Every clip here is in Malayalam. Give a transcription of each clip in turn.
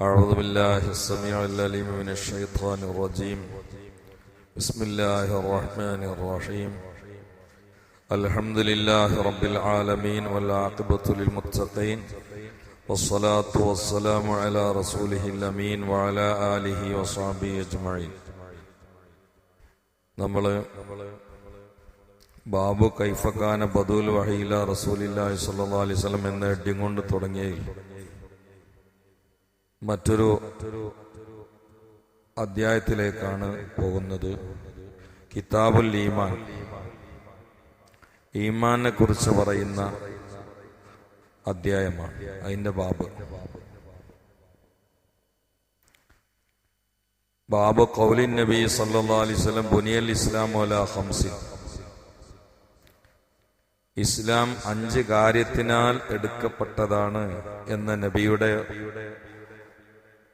أعوذ بالله السميع العليم من الشيطان الرجيم بسم الله الرحمن الرحيم الحمد لله رب العالمين والعاقبة للمتقين والصلاة والسلام على رسوله الأمين وعلى آله وصحبه أجمعين നമ്മൾ ബാബു കൈഫക്കാന ബദുൽ വഹീല റസൂലില്ലാഹി സ്വല്ലല്ലാഹു അലൈഹി വസല്ലം എന്ന ഹെഡിങ് കൊണ്ട് തുടങ്ങിയതിൽ മറ്റൊരു അധ്യായത്തിലേക്കാണ് പോകുന്നത്. കിതാബുൽ ഈമാൻ. ഈമാനെ കുറിച്ച് പറയുന്ന അധ്യായമാണ്. അതിന്റെ ബാബ്. ബാബ് കൗലിൻ നബി സല്ലാ അലൈഹി വസല്ലം ബുനിയൽ ഇസ്ലാം ഓല ഹംസി ഇസ്ലാം അഞ്ച് കാര്യത്തിനാൽ എടുക്കപ്പെട്ടതാണ് എന്ന നബിയുടെ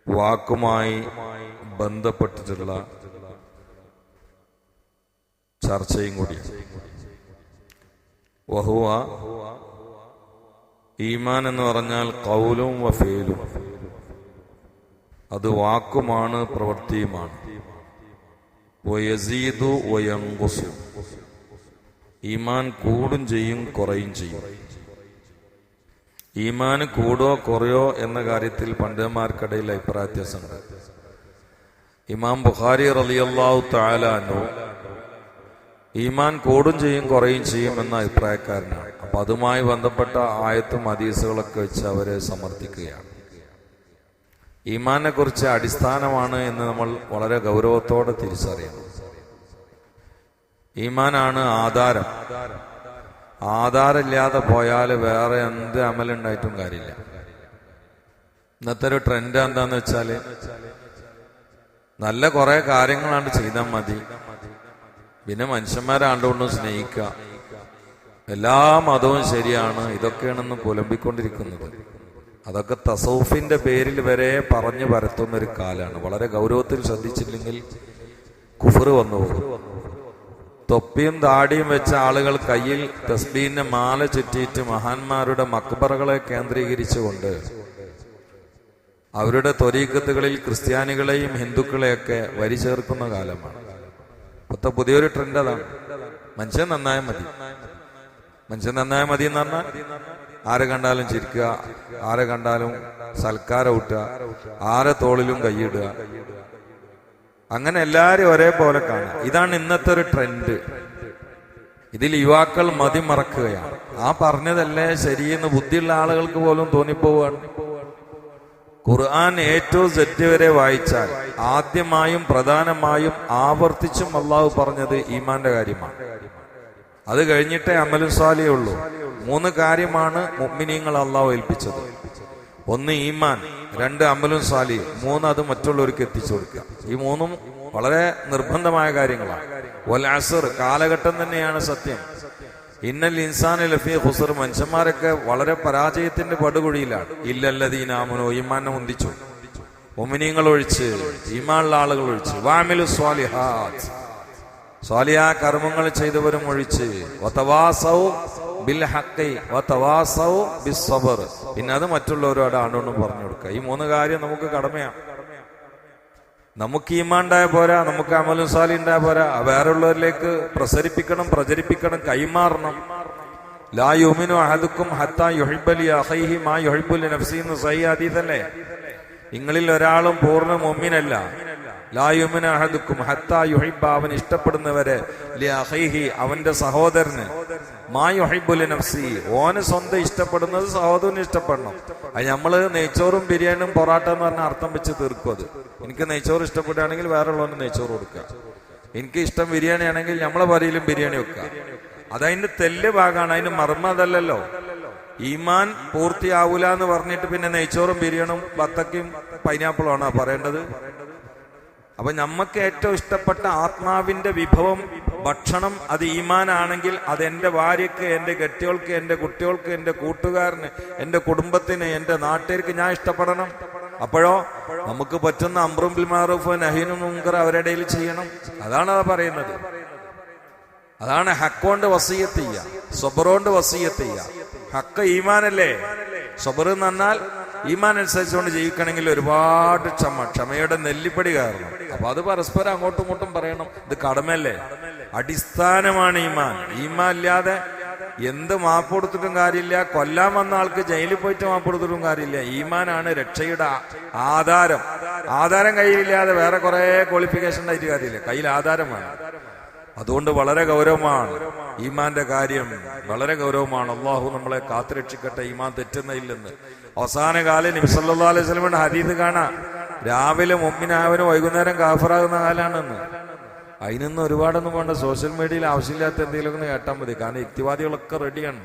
വാക്കുമായി ബന്ധപ്പെട്ടിട്ടുള്ള ചർച്ചയും കൂടി. വഹുവ ഈമാൻ എന്ന് പറഞ്ഞാൽ കൗലും വഫേലും അത് വാക്കുമാണ് പ്രവൃത്തിയുമാണ്. ഈമാൻ കൂടും ചെയ്യും കുറയും ചെയ്യും. ഈമാന് കൂടോ കുറയോ എന്ന കാര്യത്തിൽ പണ്ഡിതന്മാർക്കിടയിൽ അഭിപ്രായ വ്യത്യാസമുണ്ട് ഇമാം ബുഖാരി റലിയല്ലാഹു താലാനു ഈമാൻ കൂടും ചെയ്യും കുറയും ചെയ്യും എന്ന അഭിപ്രായക്കാരനാണ്. അപ്പൊ അതുമായി ബന്ധപ്പെട്ട ആയത്തും ഹദീസുകളൊക്കെ വെച്ച് അവരെ സമർത്ഥിക്കുകയാണ്. ഈമാനെ കുറിച്ച് അടിസ്ഥാനമാണ് എന്ന് നമ്മൾ വളരെ ഗൗരവത്തോടെ തിരിച്ചറിയണം. ഈമാനാണ് ആധാരം. ആധാരമില്ലാതെ പോയാൽ വേറെ എന്ത് അമലുണ്ടായിട്ടും കാര്യമില്ല. ഇന്നത്തെ ഒരു ട്രെൻഡ് എന്താന്ന് വെച്ചാൽ നല്ല കുറെ കാര്യങ്ങളാണ് ചെയ്താൽ മതി. പിന്നെ മനുഷ്യന്മാരെ ആണ്ടുകൊണ്ടും സ്നേഹിക്കുക എല്ലാ മതവും ശരിയാണ്. ഇതൊക്കെയാണെന്ന് പുലമ്പിക്കൊണ്ടിരിക്കുന്നത്. അതൊക്കെ തസൗഫിന്റെ പേരിൽ വരെ പറഞ്ഞു പരത്തുന്ന ഒരു കാലാണ്. വളരെ ഗൗരവത്തിൽ ശ്രദ്ധിച്ചില്ലെങ്കിൽ കുഫർ വന്നു പോകും. തൊപ്പിയും താടിയും വെച്ച ആളുകൾ കയ്യിൽ തസ്ബീന്റെ മാല ചുറ്റിയിട്ട് മഹാന്മാരുടെ മക്ബറകളെ കേന്ദ്രീകരിച്ചുകൊണ്ട് അവരുടെ തൊരീക്കത്തുകളിൽ ക്രിസ്ത്യാനികളെയും ഹിന്ദുക്കളെയൊക്കെ വരി ചേർക്കുന്ന കാലമാണ്. ഇപ്പത്തെ പുതിയൊരു ട്രെൻഡ് അതാണ് മനുഷ്യൻ നന്നായ മതി. മനുഷ്യൻ നന്നായ മതി എന്ന് പറഞ്ഞാൽ ആരെ കണ്ടാലും ചിരിക്കുക ആരെ കണ്ടാലും സൽക്കാരം ഊട്ടുക ആരെ തോളിലും കൈയിടുക അങ്ങനെ എല്ലാരും ഒരേപോലെ കാണുക ഇതാണ് ഇന്നത്തെ ഒരു ട്രെൻഡ് ഇതിൽ യുവാക്കൾ മതിമറക്കുകയാണ് ആ പറഞ്ഞതല്ലേ ശരിയെന്ന് ബുദ്ധിയുള്ള ആളുകൾക്ക് പോലും തോന്നിപ്പോവാണ്. ഖുർആൻ ഏറ്റവും സെറ്റ് വരെ വായിച്ചാൽ ആദ്യമായും പ്രധാനമായും ആവർത്തിച്ചും അള്ളാഹു പറഞ്ഞത് ഈമാന്റെ കാര്യമാണ്. അത് കഴിഞ്ഞിട്ടേ അമലുസാലിയുള്ളൂ മൂന്ന് കാര്യമാണ് മുഅ്മിനീങ്ങൾ അള്ളാഹു ഏൽപ്പിച്ചത്. ഒന്ന് ഈമാൻ രണ്ട് അമലും സാലി മൂന്ന് അത് മറ്റുള്ളവർക്ക് എത്തിച്ചു കൊടുക്കുക. ഈ മൂന്നും വളരെ നിർബന്ധമായ കാര്യങ്ങളാണ്. അസർ കാലഘട്ടം തന്നെയാണ് സത്യം. ഇന്നൽ ഇൻസാൻ ലഫി ഹുസർ മനുഷ്യന്മാരൊക്കെ വളരെ പരാജയത്തിന്റെ പടുകുഴിയിലാണ്. ഇല്ലല്ലദീനാമനോ ഈമാനെ ഒന്നിച്ചു ഒമിനിയങ്ങൾ ഒഴിച്ച് ഈമാനുള്ള ആളുകൾ ഒഴിച്ച്. വാമിലു സ്വാലിഹാ സ്വാലിയ കർമ്മങ്ങൾ ചെയ്തവരും ഒഴിച്ച്. പിന്നെ അത് മറ്റുള്ളവരോട് ആണ്ടോണ്ടും പറഞ്ഞു കൊടുക്കുക. ഈ മൂന്ന് കാര്യം നമുക്ക് കടമയാണ്. നമുക്ക് ഈമാണ്ടായ പോരാ നമുക്ക് അമലും സാലി ഉണ്ടായ പോരാ വേറുള്ളവരിലേക്ക് പ്രസരിപ്പിക്കണം പ്രചരിപ്പിക്കണം കൈമാറണം. ലാ യുമിനു അഹദുക്കും ഹത്താ മാ യുഹിബുലി നഫ്സി സഹി അതീതല്ലേ നിങ്ങളിൽ ഒരാളും പൂർണ മുമ്മിനല്ല ലായുമിന് അഹദുക്കും ഹത്താ അവൻ ഇഷ്ടപ്പെടുന്നവരെ അവന്റെ സഹോദരന്. മാ യുഹിബുലി നഫ്സി ഓന് സ്വന്തം ഇഷ്ടപ്പെടുന്നത് സഹോദരന് ഇഷ്ടപ്പെടണം. അത് നമ്മൾ നെയ്ച്ചോറും ബിരിയാണിയും പൊറാട്ട എന്ന് പറഞ്ഞ അർത്ഥം വെച്ച് തീർക്കും അത്. എനിക്ക് നെയ്ച്ചോറ് ഇഷ്ടപ്പെടുകയാണെങ്കിൽ വേറെ ഉള്ളവന് നെയ്ച്ചോറ് കൊടുക്കുക. എനിക്ക് ഇഷ്ടം ബിരിയാണി ആണെങ്കിൽ നമ്മളെ പറയിലും ബിരിയാണി വെക്കുക. അതതിന്റെ തെല്ല് ഭാഗമാണ് അതിന് മർമ്മ അതല്ലല്ലോ. ഈമാൻ പൂർത്തിയാവൂല എന്ന് പറഞ്ഞിട്ട് പിന്നെ നെയ്ച്ചോറും ബിരിയാണും ബത്തക്കും പൈനാപ്പിളും ആണോ പറയേണ്ടത്? അപ്പൊ നമുക്ക് ഏറ്റവും ഇഷ്ടപ്പെട്ട ആത്മാവിന്റെ വിഭവം ഭക്ഷണം. അത് ഈമാനാണെങ്കിൽ അത് എന്റെ ഭാര്യക്ക് എന്റെ ഗട്ടികൾക്ക് എന്റെ കുട്ടികൾക്ക് എന്റെ കൂട്ടുകാരന് എന്റെ കുടുംബത്തിന് എന്റെ നാട്ടുകാർക്ക് ഞാൻ ഇഷ്ടപ്പെടണം. അപ്പോഴോ നമുക്ക് പറ്റുന്ന അമ്രും ബിൽ മാറൂഫ് നഹീനും മുങ്കർ അവരുടെ ഇടയിൽ ചെയ്യണം. അതാണ് അത് പറയുന്നത്. അതാണ് ഹക്കോണ്ട് വസീയത്ത് ചെയ്യുക. സ്വബറോണ്ട് വസീയത്ത് ചെയ്യുക. ഹക്ക ഈമാനല്ലേ? സ്വബർ എന്ന് പറഞ്ഞാൽ ഈമാൻ അനുസരിച്ചുകൊണ്ട് ജീവിക്കണമെങ്കിൽ ഒരുപാട് ക്ഷമ ക്ഷമയുടെ നെല്ലിപ്പടി കാരണം അപ്പൊ അത് പരസ്പരം അങ്ങോട്ടും ഇങ്ങോട്ടും പറയണം. ഇത് കടമല്ലേ അടിസ്ഥാനമാണ് ഈമാൻ. ഈമാൻ ഇല്ലാതെ എന്ത് മാപ്പ് കൊടുത്തിട്ടും കാര്യമില്ല. കൊല്ലാൻ വന്ന ആൾക്ക് ജയിലിൽ പോയിട്ട് മാപ്പ് കൊടുത്തിട്ടും കാര്യമില്ല. ഈമാനാണ് രക്ഷയുടെ ആധാരം. ആധാരം കയ്യിലില്ലാതെ വേറെ കുറെ ക്വാളിഫിക്കേഷൻ ആയിട്ട് കാര്യമില്ല. കയ്യിൽ ആധാരം വേണം. അതുകൊണ്ട് വളരെ ഗൗരവമാണ് ഈമാന്റെ കാര്യം. വളരെ ഗൗരവമാണ്. അള്ളാഹു നമ്മളെ കാത്തുരക്ഷിക്കട്ടെ. ഈമാൻ തെറ്റുന്നില്ലെന്ന് അവസാന കാലം നിമിസല്ലാ അലൈഹി സ്വലമിന്റെ ഹരീത് കാണാം. രാവിലെ മുമ്പിനാവനും വൈകുന്നേരം കാഫറാകുന്ന കാലാണെന്ന്. അതിനൊന്നും ഒരുപാടൊന്നും വേണ്ട സോഷ്യൽ മീഡിയയിൽ ആവശ്യമില്ലാത്ത എന്തെങ്കിലും ഒന്ന് കേട്ടാൽ മതി. കാരണം യുക്തിവാദികളൊക്കെ റെഡിയാണ്.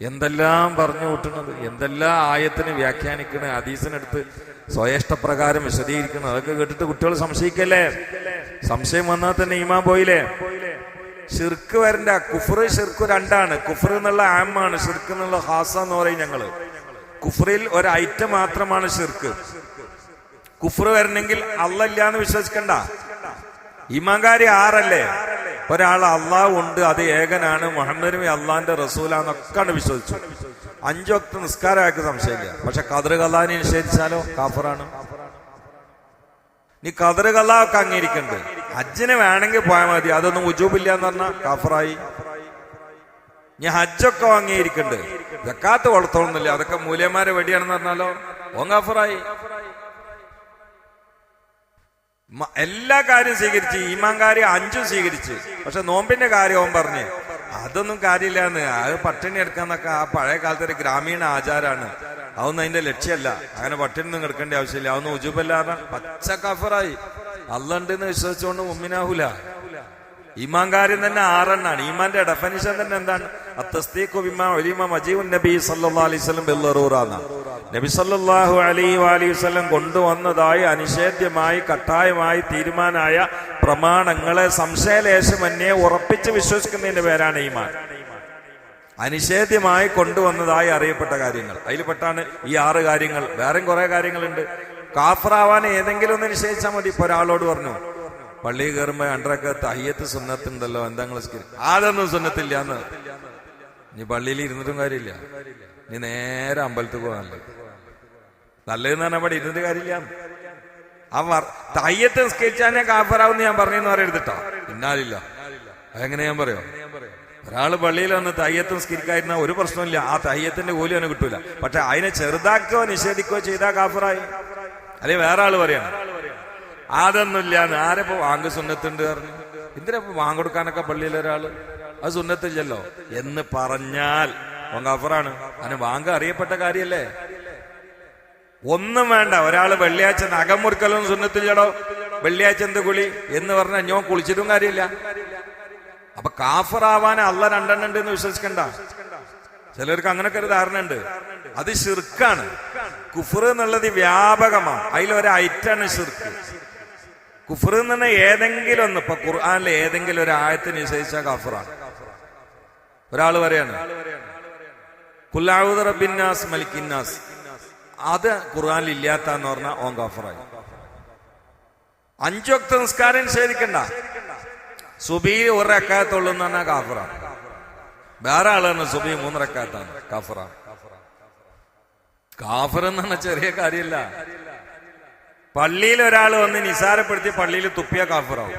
എന്തെല്ലാം പറഞ്ഞു കൂട്ടുന്നത്? എന്തെല്ലാം ആയത്തിന് വ്യാഖ്യാനിക്കണ? ഹദീസിനടുത്ത് സ്വയേഷ്ടപ്രകാരം വിശദീകരിക്കണം. അതൊക്കെ കേട്ടിട്ട് കുട്ടികൾ സംശയിക്കല്ലേ? സംശയം വന്നാൽ തന്നെ ഇമാ പോയില്ലേ? ഷിർക്ക് വരണ്ട കുഫർ ഷിർക്ക് രണ്ടാണ്. കുഫർ എന്നുള്ള ആമാണ് ഷിർക്ക് എന്നുള്ള ഹാസ എന്ന് പറയും ഞങ്ങൾ. കുഫറിൽ ഒരു ഐറ്റം മാത്രമാണ് ഷിർക്ക് കുഫർ വരണമെങ്കിൽ അല്ലല്ല എന്ന് വിശ്വസിക്കണ്ട. ഇമാങ്കാരി ആറല്ലേ? ഒരാൾ അള്ളാഹ് ഉണ്ട് അത് ഏകനാണ്. മുഹമ്മദ് നബി അള്ളാന്റെ റസൂലാന്നൊക്കെയാണ് വിശ്വസിച്ചു അഞ്ചു വക്ത നിസ്കാരമാക്കി സംശയമില്ല. പക്ഷെ കതിർ കലാനെ നിഷേധിച്ചാലോ? കാഫറാണ്. നീ കതിർ ഒക്കെ അംഗീകരിക്കണ്ട്. ഹജ്ജിന് വേണമെങ്കിൽ പോയാൽ മതി. അതൊന്നും ഉജൂബില്ല എന്ന് പറഞ്ഞാൽ കാഫറായി. നീ ഹജ്ജൊക്കെ അംഗീകരിക്കണ്ട്. ജക്കാത്ത് വളർത്തണമെന്നില്ല അതൊക്കെ മൂല്യന്മാരെ വെടിയാണെന്ന് പറഞ്ഞാലോ? ഓ കാഫറായി. എല്ലാ കാര്യം സ്വീകരിച്ച് ഈമാൻ കാര്യം അഞ്ചും സ്വീകരിച്ച്. പക്ഷെ നോമ്പിന്റെ കാര്യം അവൻ പറഞ്ഞു. അതൊന്നും കാര്യമില്ലാന്ന്. അത് പട്ടിണി എടുക്കാന്നൊക്കെ ആ പഴയ കാലത്തെ ഒരു ഗ്രാമീണ ആചാരമാണ് അതൊന്നും അതിന്റെ ലക്ഷ്യമല്ല. അങ്ങനെ പട്ടിണി ഒന്നും എടുക്കേണ്ട ആവശ്യമില്ല. അതൊന്നും ഉജുബല്ലാതെ പച്ച കഫറായി അല്ലുണ്ടെന്ന് വിശ്വസിച്ചുകൊണ്ട് ഈമാൻ കാര്യം തന്നെ ആറെണ്ണാണ്. ഈമാന്റെ ഡെഫനിഷൻ തന്നെ എന്താണ്? അത്തസ്തീഖു ബിമാ ഉലിമ മജീഉൻ നബി സല്ലല്ലാഹു അലൈഹി വസല്ലം ബില്ലറൂറാന്ന നബി സല്ലല്ലാഹു അലൈഹി വഅലിഹി വസല്ലം കൊണ്ടുവന്നതായി അനിഷേധ്യമായി കട്ടായമായി തീരുമാനായ പ്രമാണങ്ങളെ സംശയലേശമന്യെ ഉറപ്പിച്ച് വിശ്വസിക്കുന്നതിന്റെ പേരാണ് ഈമാൻ. അനിഷേധ്യമായി കൊണ്ടുവന്നതായി അറിയപ്പെട്ട കാര്യങ്ങൾ. അതിൽപ്പെട്ടാണ് ഈ ആറ് കാര്യങ്ങൾ. വേറെയും കുറെ കാര്യങ്ങളുണ്ട്. കാഫറാവാൻ ഏതെങ്കിലും ഒന്ന് നിശ്ചയിച്ചാൽ മതി. ഇപ്പൊ ഒരാളോട് പറഞ്ഞു പള്ളി കയറുമ്പോ അണ്ടറൊക്കെ തയ്യത്ത് സുന്നത്തുണ്ടല്ലോ എന്താ നിങ്ങൾ അതൊന്നും സുന്നത്തില്ല എന്ന്. നീ പള്ളിയിൽ ഇരുന്നിട്ടും കാര്യമില്ല. നീ നേരെ അമ്പലത്തിൽ പോകാനല്ലേ നല്ലതെന്ന് പറഞ്ഞാൽ അവിടെ ഇരുന്നിട്ട് കാര്യമില്ല. ആ തയ്യത്ത് നിസ്കരിച്ചാൽ കാഫറാവെന്ന് ഞാൻ പറഞ്ഞെന്ന് പറയരുതിട്ടോ പിന്നാലില്ല. അതെങ്ങനെ ഞാൻ പറയോ? ഒരാൾ പള്ളിയിൽ വന്ന് തയ്യത്ത് നിസ്കരിക്കായിരുന്ന ഒരു പ്രശ്നമില്ല ആ തയ്യത്തിന്റെ കൂലി അവന് കിട്ടൂല. പക്ഷെ അതിനെ ചെറുതാക്കോ നിഷേധിക്കോ ചെയ്താൽ കാഫറായി. അല്ലെ വേറെ ആൾ പറയാണ്. അതൊന്നുമില്ല. ആരെപ്പോ വാങ്ക് സുന്നത്തുണ്ട് പറഞ്ഞു. എന്തിനാ വാങ്ങൊടുക്കാനൊക്കെ പള്ളിയിലൊരാൾ അത് സുന്നത്തില്ലല്ലോ. എന്ന് പറഞ്ഞാൽ കാഫറാണ് അതിന് വാങ്ക അറിയപ്പെട്ട കാര്യല്ലേ? ഒന്നും വേണ്ട. ഒരാൾ വെള്ളിയാഴ്ച നഖം മുറിക്കലൊന്നും സുന്നത്തില്ലടോ വെള്ളിയാഴ്ച എന്ത് കുളി? എന്ന് പറഞ്ഞാൽ ഞാൻ കുളിച്ചിട്ടും കാര്യമില്ല. അപ്പൊ കാഫറാവാൻ അല്ല രണ്ടെണ്ണം ഉണ്ട് എന്ന് വിശ്വസിക്കണ്ട. ചിലർക്ക് അങ്ങനൊക്കെ ഒരു ധാരണ ഉണ്ട്. അത് ഷിർക്കാണ് കുഫർ എന്നുള്ളത് വ്യാപകമാണ്. അതിലൊരു ഐറ്റാണ് ഷിർക്ക് കുഫർ എന്ന് പറഞ്ഞാൽ ഏതെങ്കിലും ഒന്ന്. ഇപ്പൊ ഖുർആാനിലെ ഏതെങ്കിലും ഒരു ആയത്തിന് നിശ്ചയിച്ച കാഫറാണ്. ഒരാൾ പറയാണ് കുല്ലാവുദ് റബിന്നാസ് മലിക്കിന്നാസ് അത് ഖുർആാനിൽ ഇല്ലാത്തെന്ന് പറഞ്ഞാൽ ഓൻ കാഫറായി. അഞ്ചു വക്ത നിസ്കാരം നിഷേധിക്കണ്ട. സുബി ഒരു റക്കാത്തുള്ളൂ എന്ന് പറഞ്ഞാൽ കാഫറാണ് വേറെ ആളാണ് സുബി മൂന്ന് റക്കാത്താണ്. കാഫറാണ് കാഫർ എന്ന് പറഞ്ഞാൽ ചെറിയ കാര്യമില്ല പള്ളിയിൽ ഒരാൾ വന്ന് നിസാരപ്പെടുത്തി പള്ളിയിൽ തുപ്പിയ കാഫറാവും.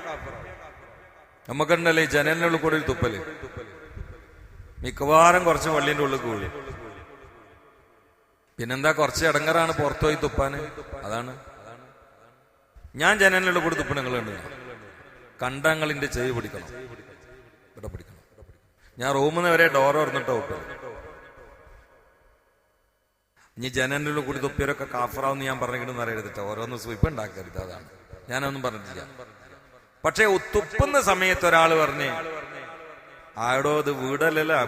നമുക്കുണ്ടല്ലേ ജനലിനുള്ളിൽ കൂടി തുപ്പൽ. മിക്കവാറും കുറച്ച് പള്ളിന്റെ ഉള്ളിൽ കൂടി. പിന്നെന്താ കുറച്ച് ഇടങ്ങറാണ് പുറത്തുപോയി തുപ്പാന് അതാണ്. ഞാൻ ജനലിലുള്ള കൂടി തുപ്പണങ്ങളുണ്ട് കണ്ടങ്ങളിന്റെ ചെവി പിടിക്കണം. ഇവിടെ പിടിക്കണം. ഞാൻ റൂമിൽ നിന്ന് വരെ ഡോർ തുറന്നിട്ടോ ഇനി ജനലിലുള്ള കൂടി തുപ്പിയവരൊക്കെ കാഫറാവെന്ന് ഞാൻ പറഞ്ഞിട്ടുണ്ടെന്ന് അറിയരുത് ഓരോന്ന് സ്വീപ്പ് ഉണ്ടാക്കരുത് അതാണ്. ഞാനൊന്നും പറഞ്ഞിട്ടില്ല. പക്ഷെ തുപ്പുന്ന സമയത്ത് ഒരാൾ പറഞ്ഞ് ആടോ അത് വീടല്ലല്ലോ.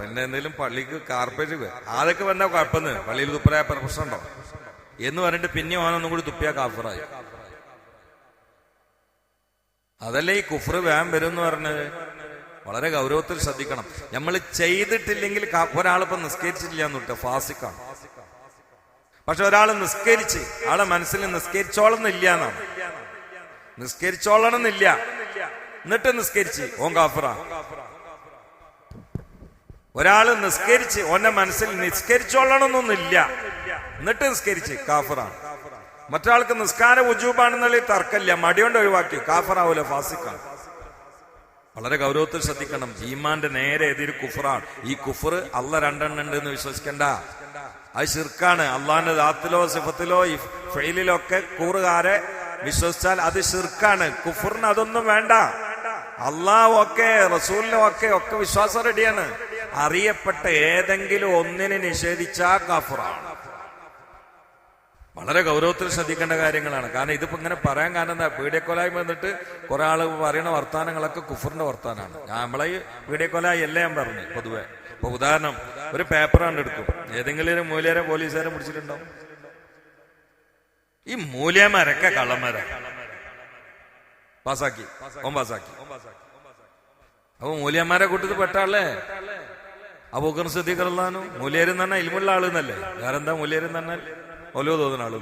പിന്നെ എന്തെങ്കിലും പള്ളിക്ക് കാർപ്പറ്റ് ആരൊക്കെ വന്നാ കുഴപ്പമെന്ന്? പള്ളിയിൽ തുപ്പരായ പ്രശ്നമുണ്ടോ? എന്ന് പറഞ്ഞിട്ട് പിന്നെ ഓനൊന്നും കൂടി തുപ്പിയ കാഫറായി. അതല്ലേ ഈ കുഫർ വേം വരും എന്ന് പറഞ്ഞത്? വളരെ ഗൗരവത്തിൽ ശ്രദ്ധിക്കണം. നമ്മൾ ചെയ്തിട്ടില്ലെങ്കിൽ ഒരാളിപ്പോ നിസ്കരിച്ചിട്ടില്ല വിട്ടോ ഫാസിക്കാണ്. പക്ഷെ ഒരാൾ നിസ്കരിച്ച് ആളെ മനസ്സിൽ നിസ്കരിച്ചോളം ഇല്ല എന്നാണ്. നിസ്കരിച്ചോളണം എന്നില്ല എന്നിട്ട് നിസ്കരിച്ച് ഓം കാഫറ. ഒരാൾ നിസ്കരിച്ച് ഓന്റെ മനസ്സിൽ നിസ്കരിച്ചോളണമെന്നൊന്നുമില്ല എന്നിട്ട് നിസ്കരിച്ച് കാഫറാണ്. മറ്റാൾക്ക് നിസ്കാര ഉജൂബാണെന്നുള്ള തർക്കമില്ല. മടിയോണ്ട് ഒഴിവാക്കി. കാഫറാവൂല ഫാസിക്കാണ്. വളരെ ഗൗരവത്തിൽ ശ്രദ്ധിക്കണം. ഈമാന്റെ നേരെ എതിര് കുഫറാണ്. ഈ കുഫർ അല്ല രണ്ടെണ്ണം ഉണ്ട് എന്ന് വിശ്വസിക്കണ്ട. അത് ശിർക്കാണ്. അള്ളാന്റെ ദാത്തിലോ സിഫത്തിലോ ഫെയിലിലോ ഒക്കെ കൂറുകാരെ വിശ്വസിച്ചാൽ അത് ശിർക്കാണ്. കുഫറിന് അതൊന്നും വേണ്ട. അള്ളാഹ് ഒക്കെ റസൂലിനും ഒക്കെ ഒക്കെ വിശ്വാസം റെഡിയാണ്. അറിയപ്പെട്ട ഏതെങ്കിലും ഒന്നിനെ നിഷേധിച്ചാ കഫറാണ്. വളരെ ഗൗരവത്തിൽ ശ്രദ്ധിക്കേണ്ട കാര്യങ്ങളാണ്. കാരണം ഇതിപ്പോ ഇങ്ങനെ പറയാൻ കാരണം എന്താ? പീഡിയക്കൊലായ്മ വന്നിട്ട് കുറെ ആൾ പറയുന്ന വർത്താനങ്ങളൊക്കെ കുഫറിന്റെ വർത്താനാണ്. നമ്മളെ പീഡിയക്കൊലായി അല്ല ഞാൻ പറഞ്ഞു പൊതുവെ. ഇപ്പൊ ഉദാഹരണം ഒരു പേപ്പർ കണ്ടെടുക്കും ഏതെങ്കിലും ഒരു മൂല്യരെ പോലീസുകാരെ പിടിച്ചിട്ടുണ്ടോ? ഈ മൂല്യമാരൊക്കെ കള്ളന്മാരാ. പാസാക്കി ഓം പാസാക്കി അപ്പൊ മൂല്യന്മാരെ കൂട്ടത്തിൽ പെട്ട ആളേ സിദ്ദീഖ് സിദ്ദീഖർലാനു മൂല്യരെന്ന് തന്നെ ഇൽമുള്ള ആൾ എന്നല്ലേ? വേറെന്താ മുലേരും തന്നെ ഒലോ തോന്നുന്ന ആൾ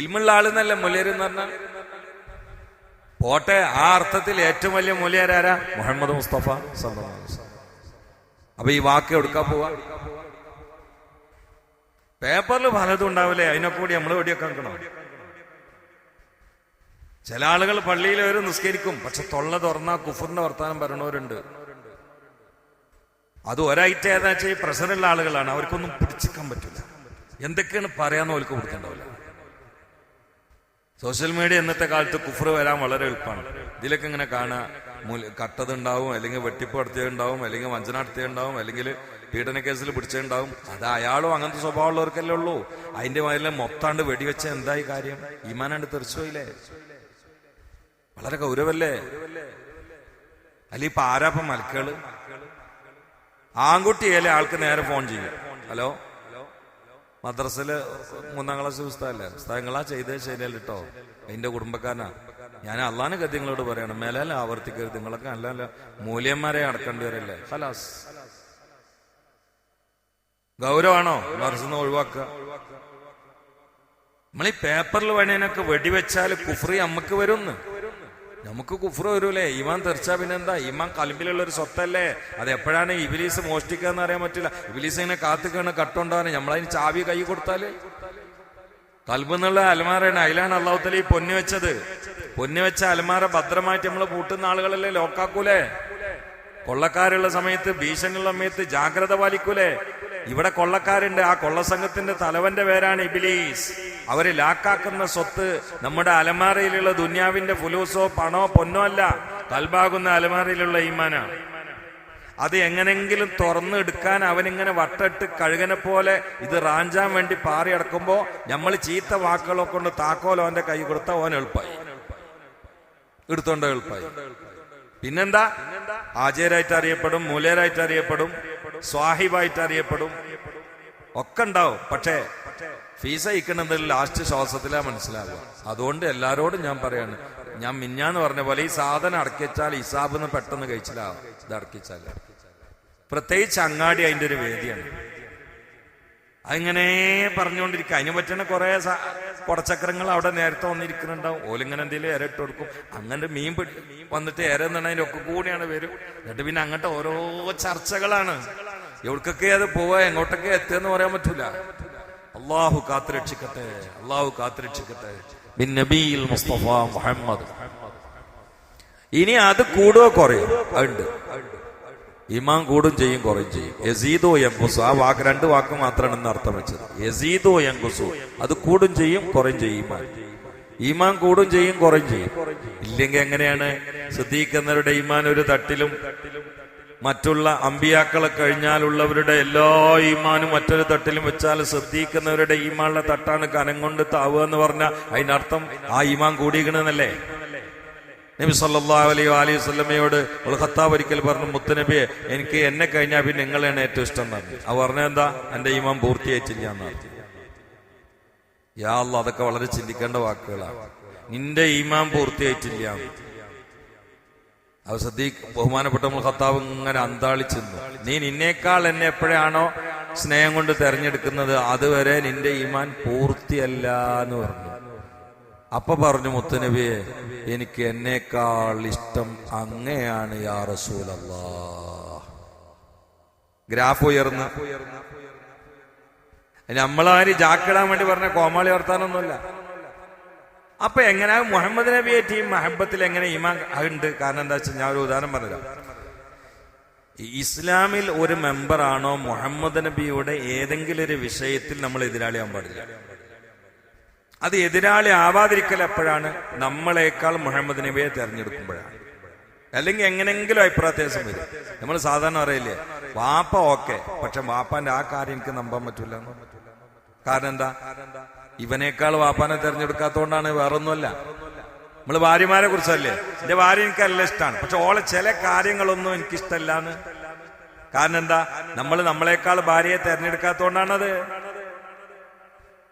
ഇൽമുള്ള ആൾ എന്നല്ലേ മൂല്യരെന്ന് തന്നെ പോട്ടെ ആ അർത്ഥത്തിൽ ഏറ്റവും വലിയ മൂല്യരാരാ മുഹമ്മദ് മുസ്തഫ സല്ലല്ലാഹു അലൈഹി വസല്ലം. അപ്പൊ ഈ വാക്ക് എടുക്കാൻ പോവാ? പേപ്പറിൽ പലതും ഉണ്ടാവില്ലേ? അതിനൊക്കെ കൂടി നമ്മൾ വെടിയൊക്കെ നിൽക്കണം. ചില ആളുകൾ പള്ളിയിൽ വരും നിസ്കരിക്കും. പക്ഷെ തൊള്ള തുറന്നാ കുഫറിന്റെ വർത്താനം പറയണവരുണ്ട്. അത് ഒരായിട്ട് ഏതാ വെച്ചാൽ പ്രഷറുള്ള ആളുകളാണ്. അവർക്കൊന്നും പിടിച്ചിക്കാൻ പറ്റില്ല എന്തൊക്കെയാണ് പറയാന്ന് അവർക്ക് കൊടുക്കണ്ടാവില്ല. സോഷ്യൽ മീഡിയ ഇന്നത്തെ കാലത്ത് കുഫർ വരാൻ വളരെ എളുപ്പമാണ്. ഇതിലൊക്കെ ഇങ്ങനെ കാണാ മൂല- കട്ടതുണ്ടാവും അല്ലെങ്കിൽ വെട്ടിപ്പ് നടത്തിയുണ്ടാവും അല്ലെങ്കിൽ വഞ്ചന നടത്തിയുണ്ടാവും അല്ലെങ്കിൽ പീഡന കേസിൽ പിടിച്ചിട്ടുണ്ടാവും അത് അയാളും അങ്ങനത്തെ സ്വഭാവമുള്ളവർക്കല്ലേ ഉള്ളൂ. അതിന്റെ വയലിൽ മൊത്താണ്ട് വെടിവെച്ച എന്തായി കാര്യം? ഈമാനാണ്ട് തെറിച്ചുപോയില്ലേ വളരെ ഗൗരവല്ലേ? അല്ലെ ഇപ്പൊ ആരാപ്പം മലക്കുകൾ? ആൺകുട്ടിയല്ലേ ആൾക്ക് നേരെ ഫോൺ ചെയ്യും. ഹലോ? മദ്രസിൽ മൂന്നാം ക്ലാസ് പുസ്തകല്ലേ പുസ്തകങ്ങളാ ചെയ്തേ ശരിയല്ല കേട്ടോ എന്റെ കുടുംബക്കാരനാ. ഞാൻ അള്ളാന് ഗദ്യങ്ങളോട് പറയണം മേലല്ല ആവർത്തിക്കരുത്. നിങ്ങളൊക്കെ അല്ല അല്ല മൂല്യന്മാരെ അടക്കേണ്ടി വരല്ലേ? ഹലാസ് ഗൗരവാണോ? മദ്രസന്ന് ഒഴിവാക്കുക. നമ്മൾ ഈ പേപ്പറിൽ വേണേനൊക്കെ വെടിവെച്ചാൽ കുഫ്രി അമ്മയ്ക്ക് വരുമെന്ന് നമുക്ക് കുഫ്ര വരൂലേ ഈമാൻ തെറിച്ചാ പിന്നെന്താ? ഇമാൻ കലിമ്പിലുള്ള ഒരു സ്വത്തല്ലേ? അത് എപ്പോഴാണ് ഇബിലീസ് മോഷ്ടിക്കുക എന്ന് അറിയാൻ പറ്റില്ല. ഇബിലീസ് ഇങ്ങനെ കാത്തുക്കാണ് കട്ടുണ്ടാവാൻ നമ്മളതിന് ചാവി കൈ കൊടുത്താൽ? കൽബെന്നുള്ള അലമാറയാണ് അതിലാണ് അള്ളാഹുത്തല ഈ പൊന്നു വെച്ചത്. പൊന്നു വെച്ച അലമാര ഭദ്രമായിട്ട് നമ്മൾ പൂട്ടുന്ന ആളുകളല്ലേ? ലോക്കാക്കൂലേ? കൊള്ളക്കാരുള്ള സമയത്ത് ഭീഷണിയുള്ള സമയത്ത് ജാഗ്രത പാലിക്കൂലേ? ഇവിടെ കൊള്ളക്കാരുണ്ട്. ആ കൊള്ളസംഘത്തിന്റെ തലവന്റെ പേരാണ് ഇബിലീസ്. അവർ ലാക്കാക്കുന്ന സ്വത്ത് നമ്മുടെ അലമാരയിലുള്ള ദുന്യാവിന്റെ ഫുലൂസോ പണോ പൊന്നോ അല്ല. കൽബാകുന്ന അലമാരയിലുള്ള ഈമാനാണ് അത് എങ്ങനെങ്കിലും തുറന്നെടുക്കാൻ അവനിങ്ങനെ വട്ടിട്ട് കഴുകനെ പോലെ ഇത് റാഞ്ചാൻ വേണ്ടി പാറി അടക്കുമ്പോ നമ്മൾ ചീത്ത വാക്കുകളെ കൊണ്ട് താക്കോലോ അവന്റെ കൈ കൊടുത്ത ഓൻ എളുപ്പമായി എടുത്തോണ്ട് എളുപ്പമായി പിന്നെന്താ? ആചാരായിട്ട് അറിയപ്പെടും മൂലേരായിട്ട് അറിയപ്പെടും. സ്വാഹിബായിട്ട് അറിയപ്പെടും ഒക്കെ ഉണ്ടാവും. പക്ഷേ ഫീസ് അയക്കണമെന്നതിൽ ലാസ്റ്റ് ശ്വാസത്തിലാ മനസ്സിലാവുക. അതുകൊണ്ട് എല്ലാരോടും ഞാൻ പറയാണ് ഞാൻ മിഞ്ഞാന്ന് പറഞ്ഞ പോലെ ഈ സാധനം അടക്കിച്ചാൽ ഇസാബ് എന്ന് പെട്ടെന്ന് കഴിച്ചിലാവും. ഇത് അടക്കിച്ചാൽ പ്രത്യേകിച്ച് അങ്ങാടി അതിന്റെ ഒരു വേദിയാണ്. അതിങ്ങനെ പറഞ്ഞുകൊണ്ടിരിക്കുക. അതിന് പറ്റുന്ന കുറെ കുടച്ചക്രങ്ങൾ അവിടെ നേരത്തെ വന്നിരിക്കുന്നുണ്ടാവും. ഓലിങ്ങനെ എന്തെങ്കിലും ഇര ഇട്ട് കൊടുക്കും. അങ്ങനെ മീൻ വന്നിട്ട് ഇര എന്നുണ്ടെങ്കിൽ ഒക്കെ കൂടിയാണ് വരും. എന്നിട്ട് പിന്നെ അങ്ങോട്ട് ഓരോ ചർച്ചകളാണ്. എവിടക്കൊക്കെ അത് പോവാ എങ്ങോട്ടൊക്കെ എത്തുകയെന്ന് പറയാൻ പറ്റൂല. അള്ളാഹു കാത്തുരക്ഷിക്കട്ടെ അള്ളാഹു കാത്തുരക്ഷിക്കട്ടെ. ബിൻ മുസ്തഫ മുഹമ്മദ്. ഇനി അത് കൂടുക കുറയോ? അതുണ്ട്. ഇമാം കൂടും ചെയ്യും കുറയും ചെയ്യും. യസീദോ യങ്കുസു ആ വാക്ക് രണ്ട് വാക്ക് മാത്രമാണ് ഇന്ന് അർത്ഥം വെച്ചത്. യസീദോ യങ്കുസു അത് കൂടും ചെയ്യും കുറയും ചെയ്യും ഈമാൻ കൂടും ചെയ്യും കുറയും ചെയ്യും. ഇല്ലെങ്കിൽ എങ്ങനെയാണ്? ശ്രദ്ധിക്കുന്നവരുടെ ഈമാൻ ഒരു തട്ടിലും മറ്റുള്ള അമ്പിയാക്കളെ കഴിഞ്ഞാലുള്ളവരുടെ എല്ലാ ഈമാനും മറ്റൊരു തട്ടിലും വെച്ചാൽ ശ്രദ്ധിക്കുന്നവരുടെ ഈമാനുള്ള തട്ടാണ് കനം കൊണ്ട് താവുക എന്ന് പറഞ്ഞാൽ അതിനർത്ഥം ആ ഈമാൻ കൂടിയിക്കണമെന്നല്ലേ നബി സല്ലല്ലാഹു അലൈഹി അലൈഹി വസല്ലമയോട് ഖത്താബ് ഒരിക്കൽ പറഞ്ഞു മുത്തനബിയെ എനിക്ക് എന്നെ കഴിഞ്ഞാൽ പിന്നെ നിങ്ങളെയാണ് ഏറ്റവും ഇഷ്ടം എന്നാണ്. പറഞ്ഞു അത് പറഞ്ഞ എന്താ? എന്റെ ഈമാൻ പൂർത്തിയായിട്ടില്ല എന്നാണ്. യാ അല്ലാ അതൊക്കെ വളരെ ചിന്തിക്കേണ്ട വാക്കുകളാണ്. നിന്റെ ഈമാൻ പൂർത്തിയായിട്ടില്ല അവ സദ്ദീഖ് ബഹുമാനപ്പെട്ട നമ്മൾ ഖത്താബ് ഇങ്ങനെ അന്താളിച്ചെന്നു നീ നിന്നേക്കാൾ എന്നെ എപ്പോഴാണോ സ്നേഹം കൊണ്ട് തെരഞ്ഞെടുക്കുന്നത് അതുവരെ നിന്റെ ഈമാൻ പൂർത്തിയല്ല എന്ന് പറഞ്ഞു. അപ്പൊ പറഞ്ഞു മുത്തനബിയെ എനിക്ക് എന്നേക്കാൾ ഇഷ്ടം അങ്ങയാണ് യാ റസൂലല്ലാ ഗ്രാഫ് ഉയർന്ന്. നമ്മളാര് ജാക്കിടാൻ വേണ്ടി പറഞ്ഞ കോമാളി വർത്താനൊന്നുമില്ല. അപ്പൊ എങ്ങനെ മുഹമ്മദ് നബിയെ ടീം മഹബത്തിൽ എങ്ങനെ ഈമാൻ ഉണ്ട്? കാരണം എന്താ വെച്ചാൽ ഞാൻ ഒരു ഉദാഹരണം പറഞ്ഞുതരാം. ഇസ്ലാമിൽ ഒരു മെമ്പറാണോ മുഹമ്മദ് നബിയുടെ ഏതെങ്കിലും ഒരു വിഷയത്തിൽ നമ്മൾ എതിരാളിയാൻ പാടില്ല. അത് എതിരാളി ആവാതിരിക്കൽ എപ്പോഴാണ് നമ്മളെക്കാൾ മുഹമ്മദ് നബിയെ തെരഞ്ഞെടുക്കുമ്പോഴാണ്. അല്ലെങ്കിൽ എങ്ങനെങ്കിലും അഭിപ്രായത്യാസം വരും നമ്മൾ സാധാരണ പറയില്ലേ വാപ്പ ഓക്കെ പക്ഷെ വാപ്പാന്റെ ആ കാര്യം എനിക്ക് നമ്പാൻ പറ്റൂല. കാരണം എന്താ? ഇവനേക്കാൾ വാപ്പാനെ തെരഞ്ഞെടുക്കാത്തോണ്ടാണ് വേറൊന്നുമല്ല. നമ്മൾ ഭാര്യമാരെ കുറിച്ചല്ലേ? എന്റെ ഭാര്യ എനിക്ക് നല്ല ഇഷ്ടമാണ് പക്ഷെ ഓളെ ചില കാര്യങ്ങളൊന്നും എനിക്ക് ഇഷ്ടമല്ല കാരണം എന്താ? നമ്മൾ നമ്മളെക്കാൾ ഭാര്യയെ തെരഞ്ഞെടുക്കാത്തോണ്ടാണത്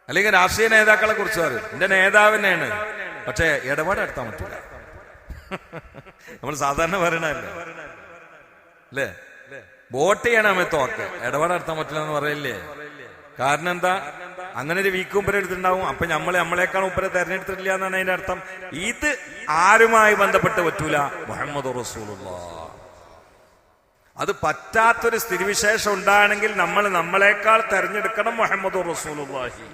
അല്ലെങ്കിൽ രാഷ്ട്രീയ നേതാക്കളെ കുറിച്ച് പറയും. എന്റെ നേതാവിനെയാണ് പക്ഷെ ഇടപാട് നടത്താൻ പറ്റില്ല. നമ്മൾ സാധാരണ പറയണല്ലേ അല്ലേ? വോട്ട് ചെയ്യണമെ തോക്ക്. ഇടപാട് നടത്താൻ പറ്റില്ല എന്ന് പറയില്ലേ? കാരണം എന്താ? അങ്ങനെ ഒരു വീക്ക് ഉപ്പര എടുത്തിട്ടുണ്ടാവും. അപ്പൊ നമ്മൾ നമ്മളെക്കാൾ ഉപ്പര തെരഞ്ഞെടുത്തിട്ടില്ല എന്നാണ് അതിന്റെ അർത്ഥം. ഇത് ആരുമായി ബന്ധപ്പെട്ട് പറ്റൂല? മുഹമ്മദ് റസൂലുള്ള. അത് പറ്റാത്തൊരു സ്ഥിതിവിശേഷം ഉണ്ടാണെങ്കിൽ നമ്മൾ നമ്മളെക്കാൾ തെരഞ്ഞെടുക്കണം മുഹമ്മദ് റസൂലുള്ളാഹി.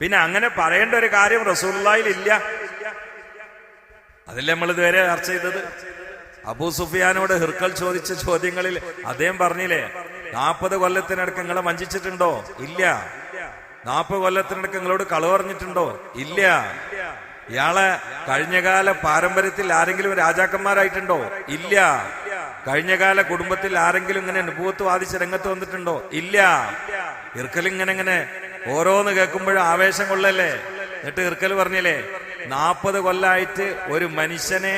പിന്നെ അങ്ങനെ പറയേണ്ട ഒരു കാര്യം റസൂലുള്ളാഹിൽ ഇല്ല. അതല്ലേ നമ്മൾ ഇതുവരെ ചർച്ച ചെയ്തത്? അബൂ സുഫിയാനോട് ഹിർക്കൽ ചോദിച്ച ചോദ്യങ്ങളിൽ അദ്ദേഹം പറഞ്ഞില്ലേ നാൽപ്പത് കൊല്ലത്തിനടക്ക് നിങ്ങളെ വഞ്ചിച്ചിട്ടുണ്ടോ? ഇല്ല. നാൽപ്പത് കൊല്ലത്തിനടക്ക് നിങ്ങളോട് കളവ് പറഞ്ഞിട്ടുണ്ടോ? ഇല്ല. ഇയാളെ കഴിഞ്ഞകാല പാരമ്പര്യത്തിൽ ആരെങ്കിലും രാജാക്കന്മാരായിട്ടുണ്ടോ? ഇല്ല. കഴിഞ്ഞകാല കുടുംബത്തിൽ ആരെങ്കിലും ഇങ്ങനെ അനുഭവത്ത് വാദിച്ച് രംഗത്ത് വന്നിട്ടുണ്ടോ? ഇല്ല. ഇർക്കൽ ഇങ്ങനെ ഇങ്ങനെ ഓരോന്ന് കേൾക്കുമ്പോഴും ആവേശം കൊള്ളല്ലേ? എന്നിട്ട് ഇർക്കൽ പറഞ്ഞില്ലേ നാൽപ്പത് കൊല്ലായിട്ട് ഒരു മനുഷ്യനെ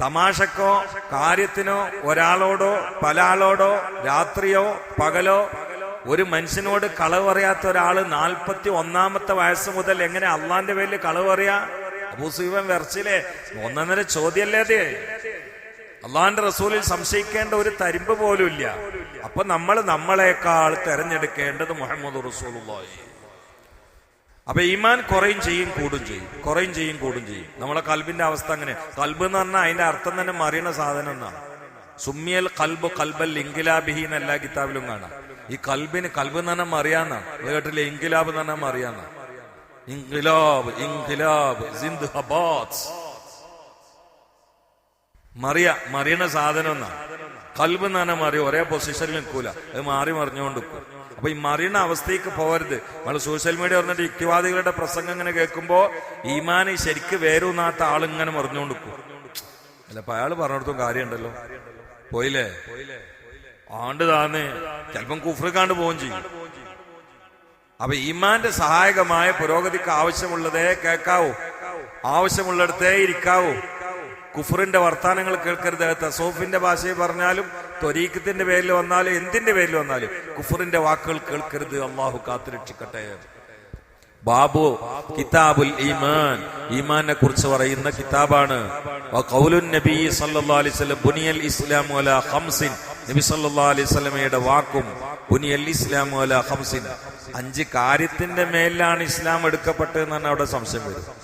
തമാശക്കോ കാര്യത്തിനോ ഒരാളോടോ പല ആളോടോ രാത്രിയോ പകലോ ഒരു മനുഷ്യനോട് കളവ് പറയാത്ത ഒരാൾ നാൽപ്പത്തി ഒന്നാമത്തെ വയസ്സ് മുതൽ എങ്ങനെ അള്ളാന്റെ പേരിൽ കളവ് പറയാ? അബൂസീബൻ വെറച്ചില്ലേ ഒന്നൊന്നര ചോദ്യല്ലേ അത്? അള്ളാന്റെ റസൂലിൽ സംശയിക്കേണ്ട ഒരു തരിമ്പ് പോലും ഇല്ല അപ്പൊ നമ്മൾ നമ്മളെക്കാൾ തെരഞ്ഞെടുക്കേണ്ടത് മുഹമ്മദ് റസൂലുള്ളാഹി. അപ്പൊ ഈമാൻ കുറയും ചെയ്യും കൂടും ചെയ്യും. കുറയും ചെയ്യും കൂടും ചെയ്യും. നമ്മളെ കൽബിന്റെ അവസ്ഥ അങ്ങനെ കൽബ് എന്ന് പറഞ്ഞാൽ അതിന്റെ അർത്ഥം തന്നെ മറിയണ സാധനം എന്നാണ് സുമ്മിയൽ കൽബ് കൽബൽ ഇൻകിലാബിഹി എന്ന എല്ലാ കിതാബിലും കാണാം. ഈ കൽബിന് കൽബ് എന്ന് പറഞ്ഞാൽ മറിയാന്നാണ് അത് കേട്ടില്ലേ എന്ന് പറഞ്ഞാൽ മറിയാന്നാണ് ഇൻകിലാബ് ഇൻകിലാബ് ജിന്ദ് ഹബാസ് മറിയ മറിയണ സാധനം എന്നാണ് കൽബ് എന്ന് പറഞ്ഞാൽ മറിയ ഒരേ പൊസിഷനിൽ നിൽക്കൂല. അത് മാറി മറിഞ്ഞുകൊണ്ട് അപ്പൊ ഈ മറിയണ അവസ്ഥയ്ക്ക് പോകരുത്. നമ്മൾ സോഷ്യൽ മീഡിയ പറഞ്ഞിട്ട് യുക്തിവാദികളുടെ പ്രസംഗം ഇങ്ങനെ കേൾക്കുമ്പോ ഈമാന് ശരിക്ക് വേരൂന്നാത്ത ആളിങ്ങനെ മറിഞ്ഞുകൊണ്ട് അല്ല അപ്പൊ അയാൾ പറഞ്ഞിടത്തും കാര്യമുണ്ടല്ലോ. പോയില്ലേ? ആണ്ട് താന്ന്. ചിലപ്പം കുഫ്രിക്കാണ്ട് പോവുകയും ചെയ്യും. അപ്പൊ ഈമാന്റെ സഹായകമായ പുരോഗതിക്ക് ആവശ്യമുള്ളതേ കേൾക്കാവൂ. ആവശ്യമുള്ളിടത്തേ ഇരിക്കാവൂ. കുഫറിന്റെ വർത്താനങ്ങൾ കേൾക്കരുത്. തസോഫിന്റെ ഭാഷയിൽ പറഞ്ഞാലും ത്വരീഖത്തിന്റെ പേരിൽ വന്നാലും എന്തിന്റെ പേരിൽ വന്നാലും കുഫറിന്റെ വാക്കുകൾ കേൾക്കരുത്. അള്ളാഹു കാത്തുരക്ഷിക്കട്ടെ ബാബു കിതാബുൽ ഈമാൻ. ഈമാനെ കുറിച്ച് പറയുന്ന കിതാബാണ്. നബി അലൈഹി ബുനിയൽ ഇസ്ലാമു അലാ ഖംസിൻ. നബി സല്ലല്ലാഹു അലൈഹി വാക്കും ബുനിയൽ ഇസ്ലാമു അലാ ഖംസിൻ. അഞ്ച് കാര്യത്തിന്റെ മേലാണ് ഇസ്ലാം എടുക്കപ്പെട്ടതെന്നാണ് തന്നെ അവിടെ സംശയം വരും